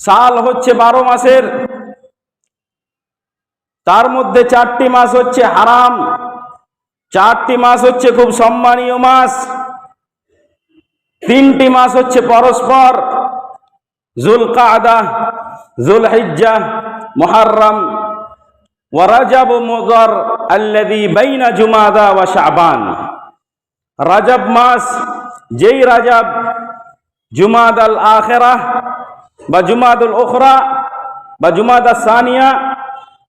সাল হচ্ছে বারো মাসের। তার মধ্যে চারটি মাস হচ্ছে হারাম। চারটি মাস হচ্ছে খুব সম্মানীয় মাস। তিনটি মাস হচ্ছে পরস্পর। জুল কাদা জুল হিজ্জা মহারম ওয়ারাজাব মুদর আল্লাযী বাইনা জুমাদা ওয়া শাবান। রাজব মাস, যেই রাজব জুমাদ আল আখেরাহ বা জুমাদুল ওখরা বা জুমাদা সানিয়া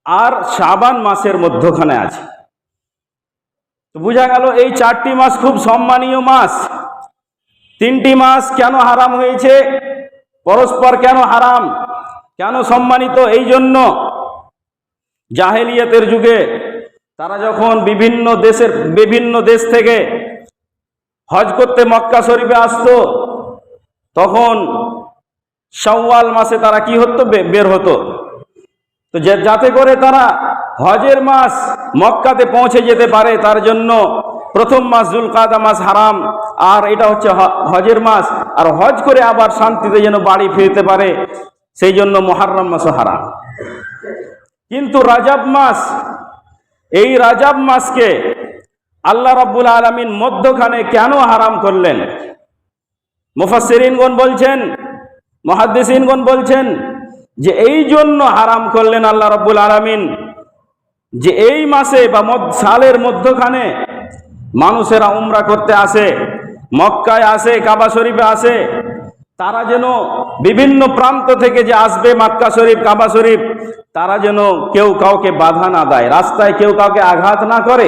আর শাবান মাসের মধ্যখানে আছে। তো বোঝা গেল এই চারটি মাস খুব সম্মানীয় মাস। তিনটি মাস কেন হারাম হয়েছে? পরস্পর কেন হারাম? কেন সম্মানিত? এই জন্য জাহেলিয়াতের যুগে তারা যখন বিভিন্ন দেশের, বিভিন্ন দেশ থেকে হজ করতে মক্কা শরীফে আসতো, তখন শাওয়াল মাসে তারা কি হতো? বের হতো। তো যাতে করে তারা হজের মাস মক্কাতে পৌঁছে যেতে পারে, তার জন্য প্রথম মাস জুলকাদা মাস হারাম, আর এটা হচ্ছে হজের মাস, আর হজ করে আবার শান্তিতে যেন বাড়ি ফিরতে পারে, সেই জন্য মহারম মাসও হারাম। কিন্তু রাজাব মাস, এই রাজাব মাসকে আল্লাহ রাব্বুল আলমিন মধ্যখানে কেন হারাম করলেন? মুফাসসিরিনগণ বলছেন মহাদ্দেসিনগণ বলছেন যে এই জন্য হারাম করলেন আল্লাহ রব্বুল আলামিন, যে এই মাসে বা সালের মধ্যখানে মানুষেরা উমরা করতে আসে, মক্কায় আসে, কাবা শরীফে আসে, তারা যেন বিভিন্ন প্রান্ত থেকে যে আসবে মক্কা শরীফ, কাবা শরীফ, তারা যেন কেউ কাউকে বাধা না দেয়, রাস্তায় কেউ কাউকে আঘাত না করে।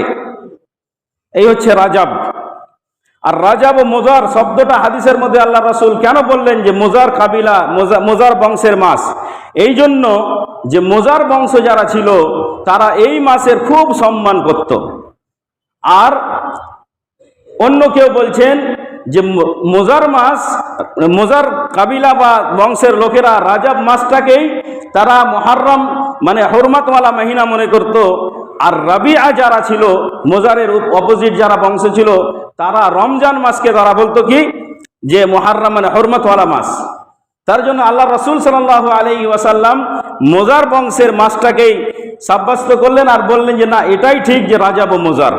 এই হচ্ছে রাজাব। আর রাজাব ও মোজার শব্দটা হাদিসের মধ্যে আল্লাহ রাসূল কেন বললেন যে মোজার কাবিলা, মোজা- মোজার বংশের মাস এই জন্য যে মোজার বংশ যারা ছিল, তারা এই মাসের খুব সম্মান করত। আর অন্য কেউ বলছেন যে মোজার মাস মোজার কাবিলা বা বংশের লোকেরা রাজাব মাসটাকেই তারা মহারম মানে হরমাতওয়ালা মহিনা মনে করত। আর রাবিয়া যারা ছিল, মোজারের অপোজিট যারা বংশ ছিল, তারা রমজান মাসকে তারা বলতো কি? যে মহারম মানে হরমতওয়ালা মাস। তার জন্য আল্লাহ রসুল সাল্লাহ আলী ওয়াসাল্লাম মোজার বংশের মাসটাকেই সাব্যস্ত করলেন আর বললেন যে, না, এটাই ঠিক যে রাজাব ও মোজার।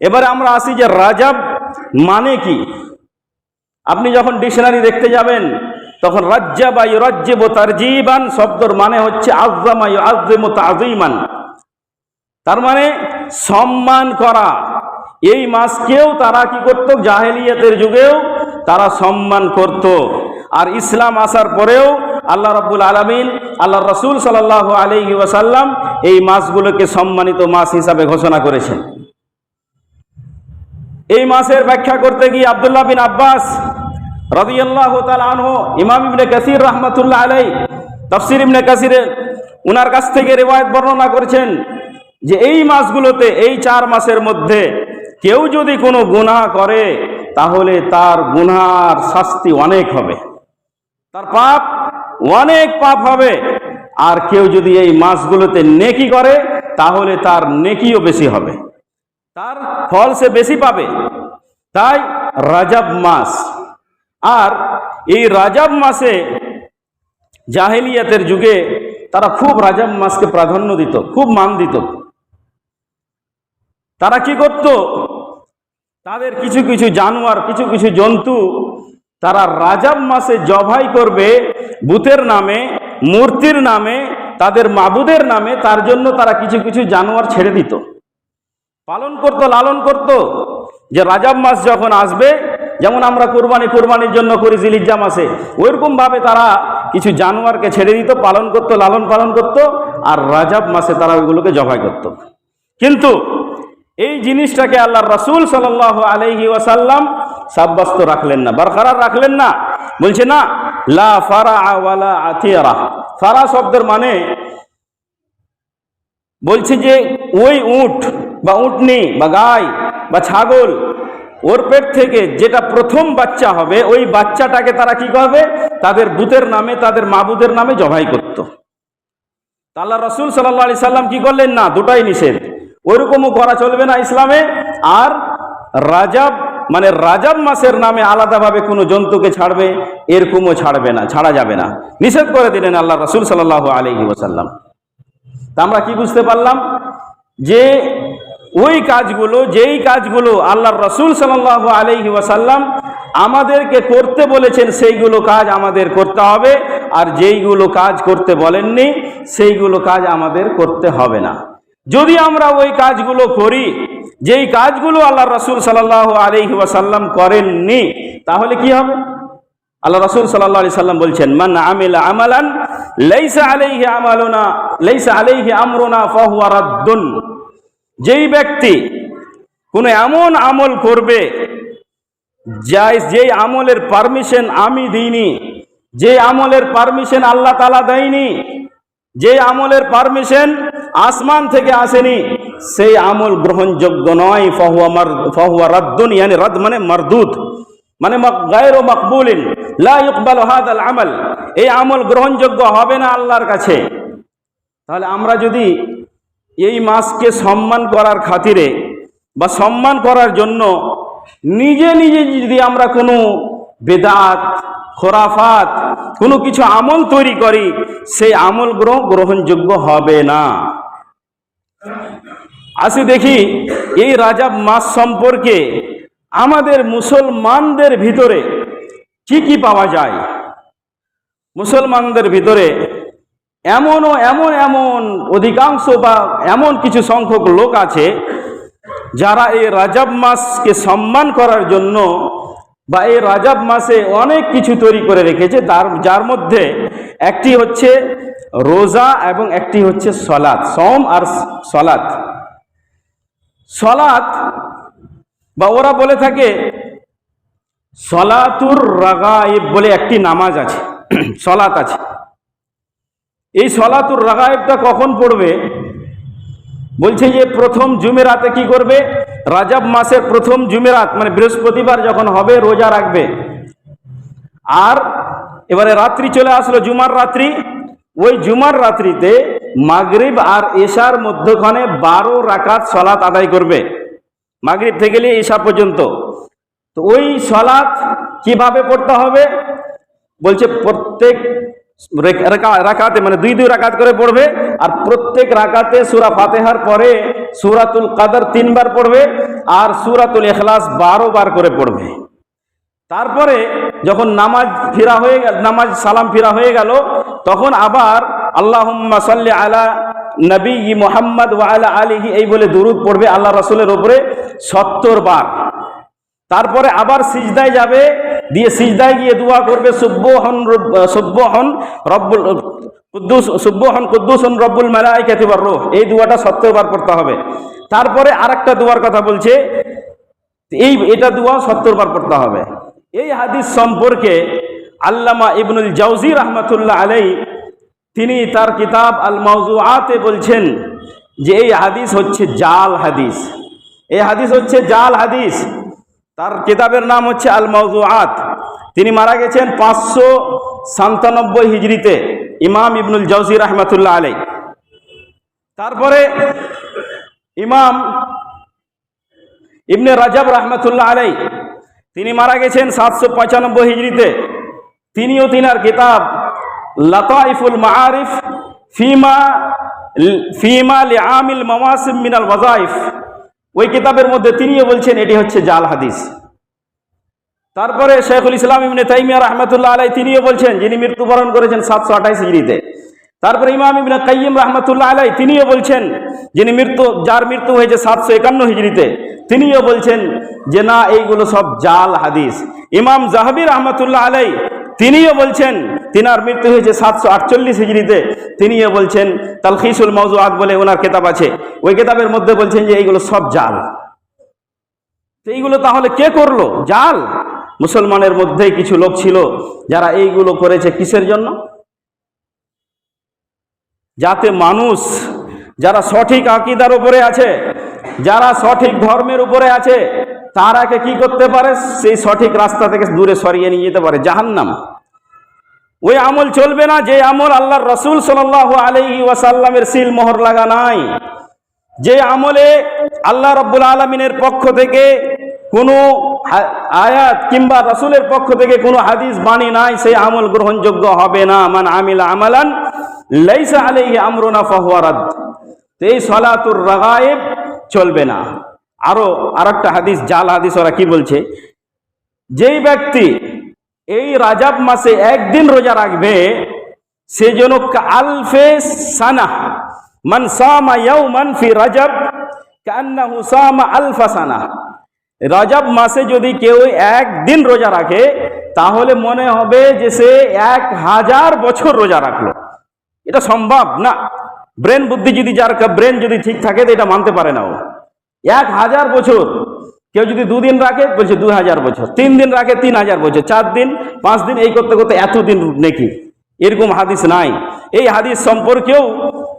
এবারে আমরা আসি যে রাজাব মানে কি? আপনি যখন ডিকশনারি দেখতে যাবেন, তখন রাজ্যা বা ইরাজ্যব তারজিবান শব্দর মানে হচ্ছে আজ্জামা আজ্জেম তাজিমান তার মানে সম্মান করা। এই মাসকেও তারা কি করত? জাহেলিয়াতের যুগেও তারা সম্মান করত। আর ইসলাম আসার পরেও আল্লাহ রাব্বুল আলামিন আল্লাহ রসুল সাল্লাহ আলাইহি ওয়াসাল্লাম এই মাসগুলোকে সম্মানিত মাস হিসাবে ঘোষণা করেছেন। এই মাসের ব্যাখ্যা করতে গিয়ে আব্দুল্লাহ বিন আব্বাস রাদিয়াল্লাহু আনহু, ইমাম ইবনে কাসির রাহমাতুল্লাহ আলাই তাফসির ইবনে কাসিরে উনার কাছ থেকে রিওয়ায়াত বর্ণনা করেছেন যে এই মাসগুলোতে, এই চার মাসের মধ্যে কেউ যদি কোনো গুনাহ করে, তাহলে তার গুনার শাস্তি অনেক হবে। তার পাপ অনেক পাপ হবে। আর কেউ যদি এই মাসগুলোতে নেকি করে, তাহলে তার নেকিও বেশি হবে। তার ফল সে বেশি পাবে। তাই রাজাব মাস। আর এই রাজাব মাসে জাহেলিয়াতের যুগে তারা খুব রাজাব মাসকে প্রাধান্য দিত, খুব মান দিত। তারা কি করত? তাদের কিছু কিছু জানোয়ার, কিছু কিছু জন্তু তারা রাজাব মাসে জবাই করবে বুতের নামে, মূর্তির নামে, তাদের মাবুদের নামে, তার জন্য তারা কিছু কিছু জানোয়ার ছেড়ে দিত। পালন করত, লালন করত। যে রাজাব মাস যখন আসবে, যেমন আমরা কোরবানি, কোরবানির জন্য করি জিলিজ্জা মাসে, ওইরকম ভাবে তারা কিছু জানোয়ারকে ছেড়ে দিত, পালন করত, লালন পালন করত, আর রাজাব মাসে তারা ওইগুলোকে জবাই করত। কিন্তু এই জিনিসটাকে আল্লাহ রসুল সাল আলহি ওয়াসাল্লাম সাব্যস্ত রাখলেন না, বরকরার রাখলেন না। বলছে, না, লা ফারা ওয়ালা আথিয়ারা ফারা শব্দের মানে বলছে যে, ওই উট বা উটনি বা গাই বা ছাগল ওর পেট থেকে যেটা প্রথম বাচ্চা হবে, ওই বাচ্চাটাকে তারা কি করবে? তাদের বুতের নামে, তাদের মাবুদের নামে জবাই করত। আল্লাহ রসুল সাল্লাহ আলি সাল্লাম কি করলেন না? দুটাই নিষেধ। ওইরকমও করা চলবে না ইসলামে। আর রাজাব মানে রাজাব মাসের নামে আলাদাভাবে কোনো জন্তুকে ছাড়বে, এরকমও ছাড়বে না, ছাড়া যাবে না। নিষেধ করে দিলেন আল্লাহ রসুল সাল্লাহ আলহি ওসাল্লাম তা আমরা কি বুঝতে পারলাম? যে ওই কাজগুলো, যেই কাজগুলো আল্লাহ রসুল সাল্লাহ আলহি ওয়াসাল্লাম আমাদেরকে করতে বলেছেন, সেইগুলো কাজ আমাদের করতে হবে। আর যেইগুলো কাজ করতে বলেননি, সেইগুলো কাজ আমাদের করতে হবে না। যদি আমরা ওই কাজগুলো করি, যেই কাজগুলো আল্লাহ রসুল সাল্লাহ আলহি ওয়াসাল্লাম করেননি, তাহলে কি হবে? আল্লাহ রসুল সাল্লাহ আলি সাল্লাম বলছেন, মান আমিল আমালান, লাইসা আলাইহি আমালুনা, লাইসা আলাইহি আমরুনা, ফাহুয়া রাদ্দুন। যেই ব্যক্তি কোনো এমন আমল করবে, যাই, যেই আমলের পারমিশন আমি দিইনি যে আমলের পারমিশন আল্লাহ তালা দেয়নি যে আমলের পারমিশন আসমান থেকে আসেনি। সেই আমল গ্রহণযোগ্য নয়। ফহুয়া মার, ফহুয়া রাদ্দুন, ইয়ানি রাদ মানে মারদুদ। মানে গায়ের ও মকবুলিন। লা ইকবাল হাদাল আমল। এই আমল গ্রহণযোগ্য হবে না আল্লাহর কাছে। তাহলে আমরা যদি এই মাসকে সম্মান করার খাতিরে বা সম্মান করার জন্য নিজে নিজে যদি আমরা কোনো বেদাত, খোরাফাত, কোনো কিছু আমল তৈরি করি, সেই আমল গ্রহ, গ্রহণযোগ্য হবে না। আসি দেখি, এই রাজাব মাস সম্পর্কে আমাদের মুসলমানদের ভিতরে কি কি পাওয়া যায়? মুসলমানদের ভিতরে এমনও এমন এমন অধিকাংশ বা এমন কিছু সংখ্যক লোক আছে যারা এই রাজাব মাসকে সম্মান করার জন্য বা এই রাজাব মাসে অনেক কিছু তৈরি করে রেখেছে। তার, যার মধ্যে একটি হচ্ছে রোজা এবং একটি হচ্ছে সলাৎ সম আর সলাৎ। সলাৎ, বা ওরা বলে থাকে, সলাতুর রাগাইব বলে একটি নামাজ আছে সলাত আছে। এই সলাতুর রাগাইবটা কখন পড়বে? বলছে যে প্রথম জুমেরাতে কি করবে? রাজাব মাসের প্রথম জুমেরাত মানে বৃহস্পতিবার যখন হবে, রোজা রাখবে। আর এবারে রাত্রি চলে আসলো, জুমার রাত্রি। ওই জুমার রাত্রিতে মাগরিব আর এশার মধ্যখানে বারো রাকাত সলাত আদায় করবে। মাগরিব থেকে নিয়ে এশা পর্যন্ত। তো ওই সলাত কীভাবে পড়তে হবে? বলছে প্রত্যেক রেক- রাকা- রাকাতে মানে দুই দুই রাকাত করে পড়বে আর প্রত্যেক রাকাতে সুরা ফাতেহার পরে সুরাতুল কাদার তিনবার পড়বে আর সুরাতুল এখলাস বারো বার করে পড়বে। তারপরে যখন নামাজ ফিরা হয়ে গেল নামাজ সালাম ফিরা হয়ে গেল, তখন আবার আল্লাহুম্মা সাল্লি আলা নবী মোহাম্মদ ওয়া আলা আলিহি, এই বলে দুরুদ পড়বে আল্লাহ রসুলের ওপরে সত্তর বার। তারপরে আবার সিজদায় যাবে, দিয়ে সিজদায় গিয়ে দোয়া করবে সুব্বহন সুব্বহন রব্বুল, কুদ্দুস সুব্বহন কুদ্দুসন রব্বুল মালাইকাতি ওয়ার রূহ, এই দোয়াটা সত্তর বার পড়তে হবে। তারপরে আরেকটা দোয়ার কথা বলছে, এই, এটা দোয়া সত্তর বার পড়তে হবে। এই হাদিস সম্পর্কে আল্লামা ইবনুল জাউজি রহমতুল্লাহ আলাই তিনি তার কিতাব আল মাউজুআতে বলছেন যে এই হাদিস হচ্ছে জাল হাদিস। এই হাদিস হচ্ছে জাল হাদিস। তার কিতাবের নাম হচ্ছে আল মাউজুআত তিনি মারা গেছেন পাঁচশো সাতানব্বই হিজড়িতে, ইমাম ইবনুল জাউজি রহমতুল্লাহ আলাই তারপরে ইমাম ইবনে রাজাব রহমতুল্লাহ আলাই তিনি মারা গেছেন সাতশো পঁচানব্বই হিজড়িতে। তিনিও তিনার কিতাব লতাইফুল মাআরিফ ফিমা ফিমা লি আমিল মামাসিম মিনাল ওয়াজাইফ ওই কিতাবের মধ্যে তিনিও বলছেন, এটি হচ্ছে জাল হাদিস। তারপরে শেখুল ইসলাম ইবনে তাইমিয়া রহমতুল্লাহ আলাই তিনিও বলছেন, যিনি মৃত্যুবরণ করেছেন সাতশো আঠাইশ হিজড়িতে। তারপরে ইমাম ইবনে কাইয়িম রহমতুল্লাহ আলাই তিনিও বলছেন, যিনি মৃত্যু, যার মৃত্যু হয়েছে সাতশো একান্ন হিজড়িতে, তিনিও বলছেন যে, না, এইগুলো সব জাল হাদিস। ইমাম জাহাবি রহমতুল্লাহ আলাই তিনিও বলছেন তিনার মৃত্যু হয়েছে সাতশো আটচল্লিশ হিজড়িতে। তিনিও বলছেন, তালখিসুল মৌজুয়াত বলে ওনার কেতাব আছে। ওই কেতাবের মধ্যে বলছেন যে, এইগুলো সব জাল। এইগুলো তাহলে কে করল? জাল। মুসলমানের মধ্যেই কিছু লোক ছিল যারা এইগুলো করেছে কিসের জন্য? যাতে মানুষ, যারা সঠিক আকিদার উপরে আছে, যারা সঠিক ধর্মের উপরে আছে, তারাকে কি করতে পারে? সেই সঠিক রাস্তা থেকে দূরে সরিয়ে নিয়ে যেতে পারে। জাহান্নাম। ওই আমল চলবে না, যে আমল আল্লাহর রসুল সাল আলহি ওয়াসাল্লামের সিল মোহর লাগা নাই। যে আমলে আল্লাহ রব্বুল আলমিনের পক্ষ থেকে কোনো আয়াত কিংবা রসুলের পক্ষ থেকে কোনো হাদিস বাণী নাই, সেই আমল গ্রহণযোগ্য হবে না। মান আমিলা আমালান, লাইসা আলাইহি আমরুনা ফাহুয়া রাদ। তো এই সলাতুর রাগায়েব চলবে না। আরও আরেকটা হাদিস, জাল হাদিস ওরা কি বলছে? যেই ব্যক্তি এই রাজাব মাসে একদিন রোজা রাখবে সে যেন আলফে সানা, মান সামা ইয়াউমান ফি রাজাব, কান্নাহু সামা আলফা সানা। রজব মাসে যদি কেউ একদিন রোজা রাখে, তাহলে মনে হবে যে সে এক হাজার বছর রোজা রাখল। এটা সম্ভব না। ব্রেন বুদ্ধি যদি যার ব্রেন যদি ঠিক থাকে, তো এটা মানতে পারে না ও। এক হাজার বছর। কেউ যদি দুদিন রাখে, বলছে দু হাজার বছর। তিন দিন রাখে তিন হাজার বছর। চার দিন, পাঁচ দিন, এই করতে করতে এতদিন নাকি? এরকম হাদিস নাই। এই হাদিস সম্পর্কেও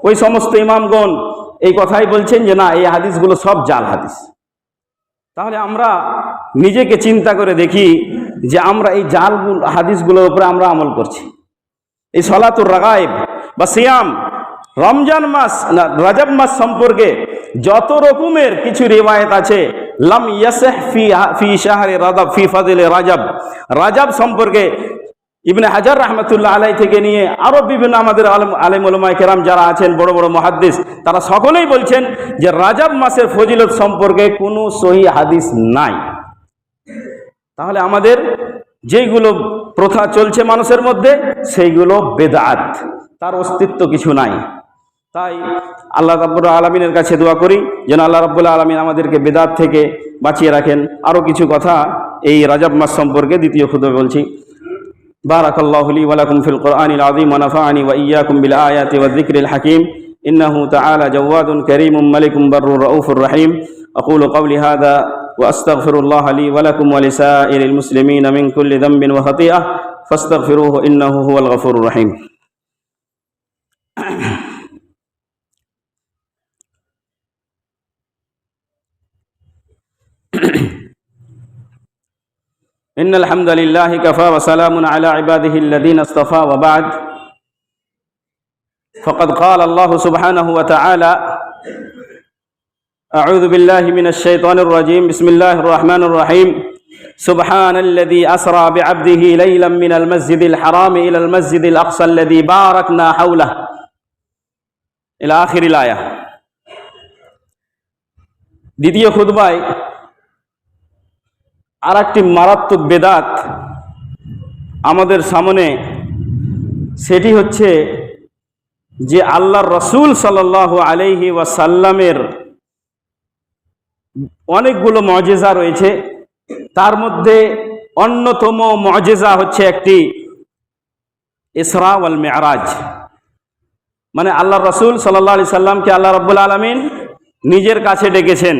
ওই সমস্ত ইমামগণ এই কথাই বলছেন যে, না, এই হাদিসগুলো সব জাল হাদিস। তাহলে আমরা নিজেকে চিন্তা করে দেখি যে, আমরা এই জাল হাদিসগুলোর উপরে আমরা আমল করছি। এই সলাতুর রাগায়েব বা সিয়াম, রমজান মাস রাজব মাস সম্পর্কে যত রকমের কিছু রিওয়ায়ত আছে লাম ইয়াসহ ফি ফি শাহরে রাজাব ফি ফাদিলে রাজাব। রাজাব সম্পর্কে ইবনে হাজার রহমতুল্লাহ আলাই থেকে নিয়ে আরও বিভিন্ন আমাদের আলম আলেম উলমায়ে কেরাম যারা আছেন, বড় বড় মহাদ্দিস, তারা সকলেই বলছেন যে রাজাব মাসের ফজিলত সম্পর্কে কোনো সহি হাদিস নাই। তাহলে আমাদের যেইগুলো প্রথা চলছে মানুষের মধ্যে, সেইগুলো বেদাত। তার অস্তিত্ব কিছু নাই। তাই আল্লাহ রাব্বুল আলমিনের কাছে দোয়া করি যেন আল্লাহ রাব্বুল আলমিন আমাদেরকে বেদাত থেকে বাঁচিয়ে রাখেন আরও কিছু কথা এই রাজাব মাস সম্পর্কে দ্বিতীয় খুদে বলছি بارك الله لي ولكم في القرآن العظيم ونفعني وإياكم بالآيات والذكر الحكيم إنه تعالى جواد كريم ملك بر رؤوف رحيم أقول قولي هذا وأستغفر الله لي ولكم ولسائر المسلمين من كل ذنب وخطيئة فاستغفروه إنه هو الغفور الرحيم إن الحمد لله كفى وسلام على عباده الذين اصطفى وبعد فقد قال الله سبحانه وتعالى أعوذ بالله من الشيطان الرجيم بسم الله الرحمن الرحيم سبحان الذي أسرى بعبده ليلا من المسجد الحرام إلى المسجد الأقصى الذي باركنا حوله إلى آخر الآية দ্বিতীয় খুতবায় আর একটি মারাত্মক বেদাত আমাদের সামনে, সেটি হচ্ছে যে আল্লাহর রসুল সাল্লাহ আলাইহি ওয়াসাল্লামের অনেকগুলো মজেজা রয়েছে। তার মধ্যে অন্যতম মজেজা হচ্ছে একটি ইসরা ওয়াল মেয়ারাজ মানে আল্লাহ রসুল সাল্লাহ আলি সাল্লামকে আল্লাহ রব্বুল আলমিন নিজের কাছে ডেকেছেন,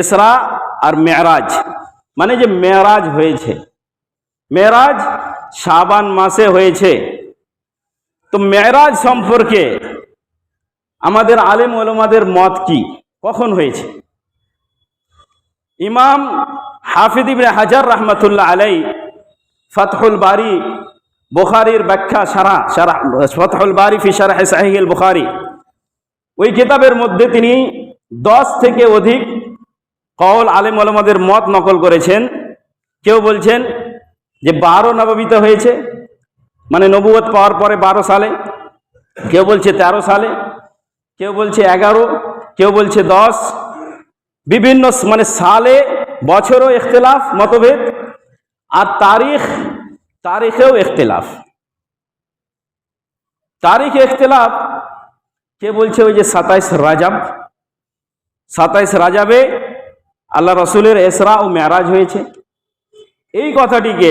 ইসরা আর মেয়ারাজ মানে যে মেয়ারাজ হয়েছে। মেয়ারাজ শাবান মাসে হয়েছে। তো মেয়ারাজ সম্পর্কে আমাদের আলেম ওলমাদের মত কি? কখন হয়েছে? ইমাম হাফিদ ইবনে হাজার রহমতুল্লাহ আলাই ফতহুল বারি বুখারির ব্যাখ্যা সারা সারা, ফতহুল বারি ফি সারাহ সাহিল বুখারি। ওই কিতাবের মধ্যে তিনি দশ থেকে অধিক কওল আলেম আলমাদের মত নকল করেছেন। কেউ বলছেন যে বারো নবমীতে হয়েছে মানে নবুয়ত পাওয়ার পরে বারো সালে। কেউ বলছে তেরো সালে, কেউ বলছে এগারো, কেউ বলছে দশ। বিভিন্ন মানে সালে, বছরও ইখতলাফ, মতভেদ, আর তারিখ, তারিখেও ইখতলাফ। তারিখ ইখতলাফ, কে বলছে ওই যে সাতাইশ রাজাব? সাতাইশ রাজাবে আল্লাহ রসুলের এসরা ও মেয়ারাজ হয়েছে। এই কথাটিকে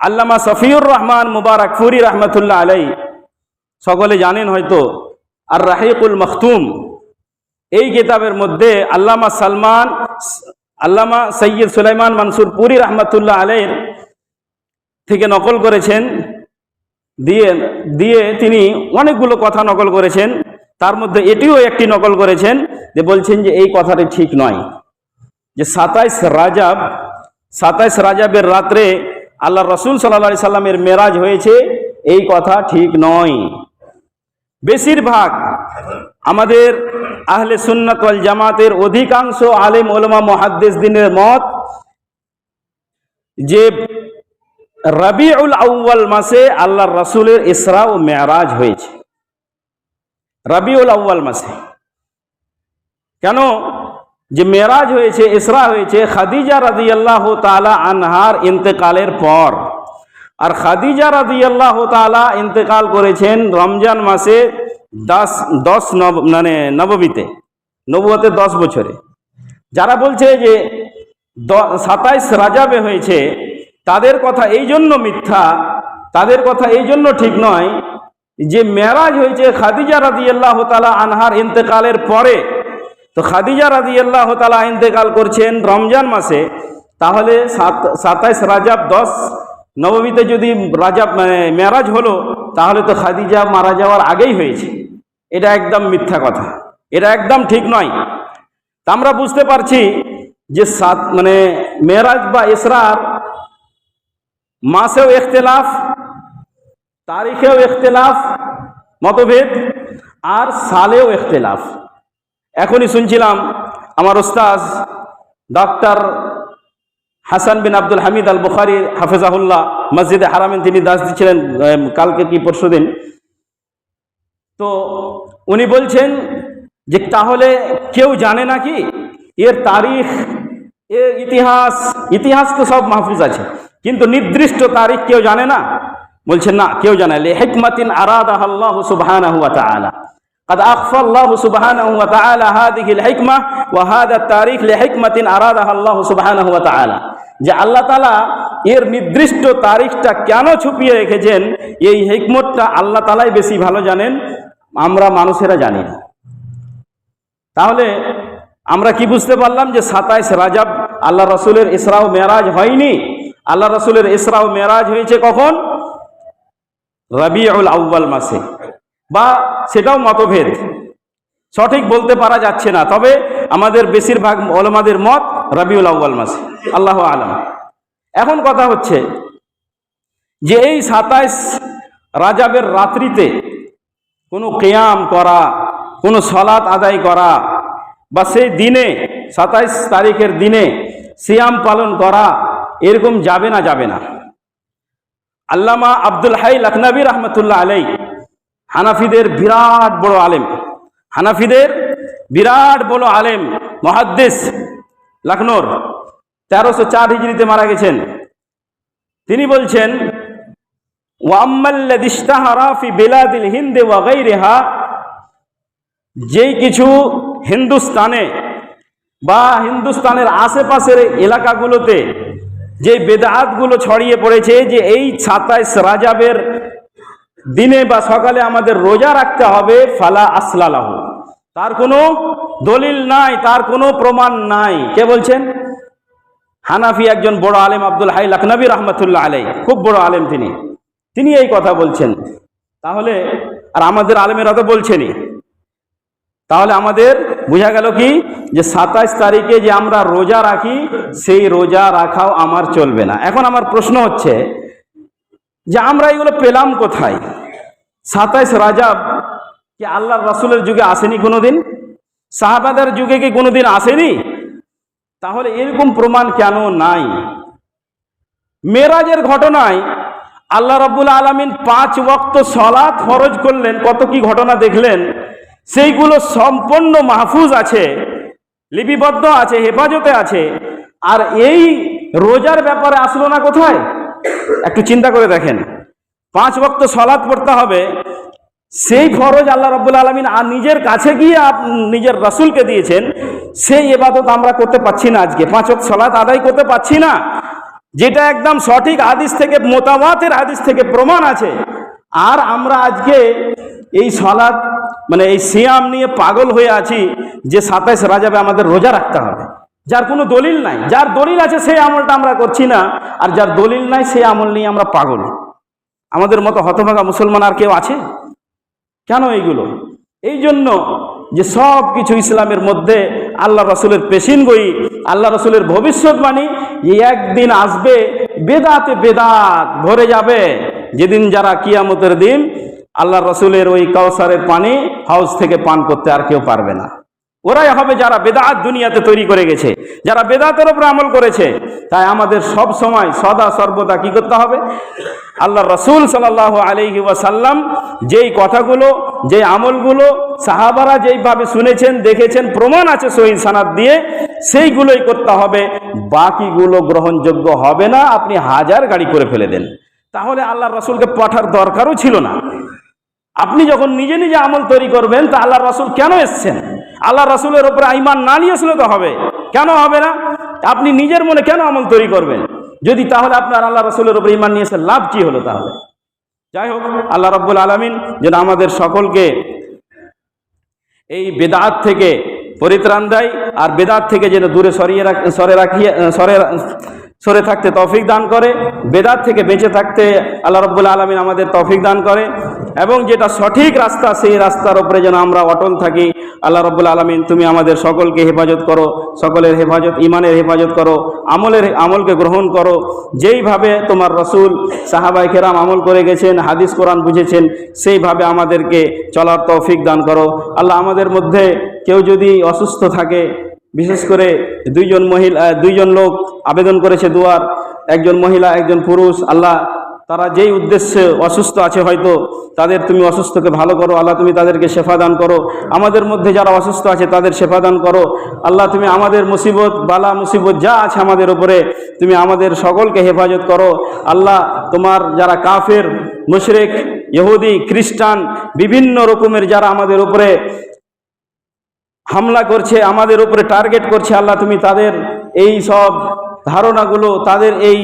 আল্লামা সফিউর রহমান মুবারক ফুরি রহমতুল্লাহ আলাই সকলে জানেন হয়তো, আর রাহিকুল মখতুম, এই কিতাবের মধ্যে আল্লামা সালমান, আল্লামা সৈয়দ সুলাইমান মানসুর পুরী রহমতুল্লাহ আলের থেকে নকল করেছেন, দিয়ে দিয়ে তিনি অনেকগুলো কথা নকল করেছেন, তার মধ্যে এটিও একটি নকল করেছেন, যে বলছেন যে এই কথাটি ঠিক নয়। যে সাতাইশ রাজাব, সাতাইশ রাজাবের রাত্রে আল্লাহ রসুল সাল্লা সাল্লামের মেরাজ হয়েছে, এই কথা ঠিক নয়। বেশিরভাগ আমাদের আহলে সুন্নাত ওয়াল জামাতের অধিকাংশ আলেম ওলমা মহাদ্দেশ দিনের মত যে রবিউল আউ্বাল মাসে আল্লাহ রসুলের ইসরা ও মেয়ারাজ হয়েছে। রবিউল আউ্বাল মাসে। কেন? যে মেরাজ হয়েছে, ইসরা হয়েছে, খাদিজা রাদি আল্লাহ তালা আনহার ইন্তেকালের পর। আর খাদিজা রাদি আল্লাহ তালা ইন্তেকাল করেছেন রমজান মাসে দশ দশ নব মানে নবমীতে, নবুয়তে দশ বছরে। যারা বলছে যে সাতাইশ রাজাবে হয়েছে, তাদের কথা এই জন্য মিথ্যা, তাদের কথা এই জন্য ঠিক নয় যে মেরাজ হয়েছে খাদিজা রাদি আল্লাহ তালা আনহার ইন্তেকালের পরে। তো খাদিজা রাদি আল্লাহ তালা ইন্তেকাল করছেন রমজান মাসে। তাহলে সাত, সাতাইশ রাজাব দশ, নবমীতে যদি রাজাব মানে মেরাজ হলো, তাহলে তো খাদিজা মারা যাওয়ার আগেই হয়েছে। এটা একদম মিথ্যা কথা। এটা একদম ঠিক নয়। তা আমরা বুঝতে পারছি যে সাত মানে মেরাজ বা ইসরার মাসেও ইখতলাফ, তারিখেও ইখতলাফ, মতভেদ, আর সালেও ইখতলাফ। এখনই শুনছিলাম আমার ওস্তাজ doctor Hasan bin Abdul Hamid al Bukhari হাফেজাহুল্লাহ মসজিদে হারামিন তিনি দাস দিচ্ছিলেন কালকে কি পরশু দিন। তো উনি বলছেন যে তাহলে কেউ জানে নাকি এর তারিখ এর ইতিহাস ইতিহাস তো সব মাহফুজ আছে, কিন্তু নির্দিষ্ট তারিখ কেউ জানে না? বলছেন না, কেউ জানে হেকমাতিন আরাদাহ আল্লাহ তাআলা। قد أخفى الله سبحانه وتعالى هذه الحكمة وهذا التاريخ لحكمة أرادها الله سبحانه وتعالى যে আল্লাহ তালা এর নির্দিষ্ট তারিখটা কেন ছুপিয়ে রেখেছেন এই হিকমতটা আল্লাহ তালাই বেশি ভালো জানেন আমরা মানুষেরা জানি না তাহলে আমরা কি বুঝতে পারলাম যে সাতাইশ রাজাব আল্লাহ রসুলের ইসরাও মেরাজ হয়নি আল্লাহ রসুলের ইসরাও মেরাজ হয়েছে কখন রবিউল আউ্বাল মাসে বা সেটাও মতভেদ। সঠিক বলতে পারা যাচ্ছে না, তবে আমাদের বেশিরভাগ ওলমাদের মত রবিউল আউ্বাল মাসে, আল্লাহ আলম। এখন কথা হচ্ছে যে এই সাতাইশ রাজাবের রাত্রিতে কোনো কেয়াম করা, কোনো সলাৎ আদায় করা বা সেই দিনে, সাতাইশ তারিখের দিনে সিয়াম পালন করা এরকম যাবে না যাবে না। আল্লামা আব্দুল হাই লখনবী রহমতুল্লাহ আলাই হানাফিদের বিরাট বড় আলেম। হানাফিদের বিরাট বড় আলেম মহাদ্দেশ লখনৌর, তেরোশো চার হিজড়িতে মারা গেছেন। তিনি বলছেন ওয়াম্মাল্লাদিস্তাহারাফি বেলাদিল হিন্দে ওয়াগাইরেহা যেই কিছু হিন্দুস্তানে বা হিন্দুস্তানের আশেপাশের এলাকাগুলোতে যে বেদাতগুলো ছড়িয়ে পড়েছে, যে এই সাতাইশ রাজাবের দিনে বা সকালে আমাদের রোজা রাখতে হবে, ফালা আসলালাহ। তার কোনো দলিল নাই, তার কোনো প্রমাণ নাই। কে বলছেন? হানাফি একজন বড় আলেম আব্দুল হাই লখনবী রহমতুল্লাহ আলাই খুব বড় আলেম তিনি। তিনি এই কথা বলছেন। তাহলে, আর আমাদের আলেমেরা তো বলছেনই। তাহলে আমাদের বোঝা গেল কি? যে সাতাইশ তারিখে যে আমরা রোজা রাখি, সেই রোজা রাখাও আমার চলবে না। এখন আমার প্রশ্ন হচ্ছে যে আমরা এগুলো পেলাম কোথায়? সাতাইশ রাজাব কি আল্লাহ রাসুলের যুগে আসেনি কোনোদিন? সাহাবাদের যুগে কি কোনোদিন আসেনি? তাহলে এরকম প্রমাণ কেন নাই? মেরাজের ঘটনায় আল্লাহ রাব্বুল আলমিন পাঁচ ওয়াক্ত সলাৎ ফরজ করলেন। কত কি ঘটনা দেখলেন? সেইগুলো সম্পূর্ণ মাহফুজ আছে, লিপিবদ্ধ আছে, হেফাজতে আছে। আর এই রোজার ব্যাপারে আসলো না কোথায়? একটু চিন্তা করে দেখেন। পাঁচ বক্ত সলাৎ পড়তে হবে, সেই ফরজ আল্লাহ রাব্বুল আলমিন আর নিজের কাছে গিয়ে নিজের রাসূলকে দিয়েছেন, সেই এবাদত আমরা করতে পাচ্ছি না আজকে। পাঁচ ওয়াক্ত সলাৎ আদায় করতে পাচ্ছি না। যেটা একদম সঠিক হাদিস থেকে মোতাবাতের হাদিস থেকে প্রমাণ আছে। আর আমরা আজকে এই সলাৎ মানে এই সিয়াম নিয়ে পাগল হয়ে আছি যে সাতাইশ রাজাবে আমাদের রোজা রাখতে হবে। যার কোনো দলিল নাই, যার দলিল আছে সেই আমলটা আমরা করছি না, আর যার দলিল নাই সেই আমল নিয়ে আমরা পাগল। আমাদের মতো হতভাগা মুসলমান আর কেউ আছে? কেন এইগুলো? এই জন্য যে সব কিছু ইসলামের মধ্যে আল্লাহ রসুলের পেশিন গই, আল্লাহ রসুলের ভবিষ্যৎবাণী একদিন আসবে, বেদাতে বেদাত ভরে যাবে। যেদিন যারা কিয়ামতের দিন আল্লাহ রসুলের ওই কাউসারের পানি হাউস থেকে পান করতে আর কেউ পারবে না। ওরাই হবে যারা বেদাত দুনিয়াতে তৈরি করে গেছে, যারা বেদাতের উপর আমল করেছে। তাই আমাদের সব সময় সদা সর্বদা কি করতে হবে? আল্লাহ রসুল সাল্লাহ আলহি ওয়াসাল্লাম যেই কথাগুলো, যেই আমলগুলো সাহাবারা যেইভাবে শুনেছেন, দেখেছেন, প্রমাণ আছে সহিদ সানাদ দিয়ে, সেইগুলোই করতে হবে। বাকিগুলো গ্রহণযোগ্য হবে না, আপনি হাজার গাড়ি করে ফেলে দেন। তাহলে আল্লাহ রসুলকে পাঠার দরকারও ছিল না। আপনি যখন নিজে নিজে আমল তৈরি করবেন, তা আল্লাহ রসুল কেন এসছেন? আল্লাহ রসুলের ওপরে ইমান না নিয়ে আসলে তো হবে। কেন হবে না? আপনি নিজের মনে কেন আমল তৈরি করবেন? যদি তাহলে আপনার আল্লাহ রসুলের উপরে ইমান নিয়ে লাভ কি হলো তাহলে? যাই হোক, আল্লাহ রব্বুল আলমিন যেন আমাদের সকলকে এই বেদাত থেকে পরিত্রাণ দেয়, আর বেদাত থেকে যেন দূরে সরিয়ে রাখ সরে রাখিয়ে সরে সরে থাকতে তৌফিক দান করে, বেদাত থেকে বেঁচে থাকতে আল্লাহ রব্বুল আলমিন আমাদের তৌফিক দান করে এবং যেটা সঠিক রাস্তা সেই রাস্তার উপরে যেন আমরা অটল থাকি। আল্লাহ রব্বুল আলমিন, তুমি আমাদের সকলকে হেফাজত করো, সকলের হেফাজত ইমানের হেফাজত করো, আমলের আমলকে গ্রহণ করো। যেইভাবে তোমার রসুল সাহাবাই খেরাম আমল করে গেছেন, হাদিস, কোরআন বুঝেছেন, সেইভাবে আমাদেরকে চলার তৌফিক দান করো। আল্লাহ আমাদের মধ্যে কেউ যদি অসুস্থ থাকে বিশেষ করে দুইজন মহিলা দুইজন লোক আবেদন করেছে দুয়ার, একজন মহিলা, একজন পুরুষ, আল্লাহ তারা যেই উদ্দেশ্যে অসুস্থ আছে হয়তো তাদের তুমি অসুস্থকে ভালো করো, আল্লাহ তুমি তাদেরকে শেফা দান করো। আমাদের মধ্যে যারা অসুস্থ আছে তাদের শেফা দান করো। আল্লাহ তুমি আমাদের মুসিবত, বালা, মুসিবত যা আছে আমাদের উপরে তুমি আমাদের সকলকে হেফাজত করো। আল্লাহ তোমার যারা কাফের, মুশরেক, ইহুদি, খ্রিস্টান, বিভিন্ন রকমের যারা আমাদের উপরে হামলা করছে, আমাদের উপরে টার্গেট করছে আল্লাহ, তুমি তাদের এই সব ধারণাগুলো, তাদের এই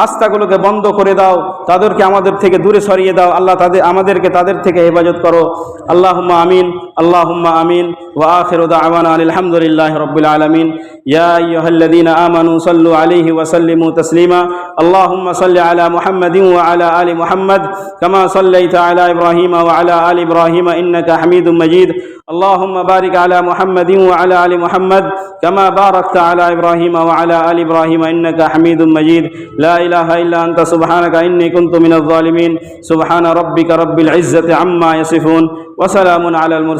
রাস্তাগুলোকে বন্ধ করে দাও, তাদেরকে আমাদের থেকে দূরে সরিয়ে দাও, আল্লাহ তাদের, আমাদেরকে তাদের থেকে হেফাজত করো। আল্লাহ আমিন। اللهم آمين. وآخر دعوانا الحمد لله رب العالمين. يا أيها الذين آمنوا صلوا عليه وسلموا تسليما. اللهم صل على محمد وعلى آل محمد كما صليت على إبراهيم وعلى آل إبراهيم إنك حميد مجيد. اللهم بارك على محمد وعلى آل محمد كما باركت على إبراهيم وعلى آل إبراهيم إنك حميد مجيد. لا إله إلا أنت سبحانك إني كنت من الظالمين. سبحان ربك رب العزة عما يصفون. وسلام على المرسلين.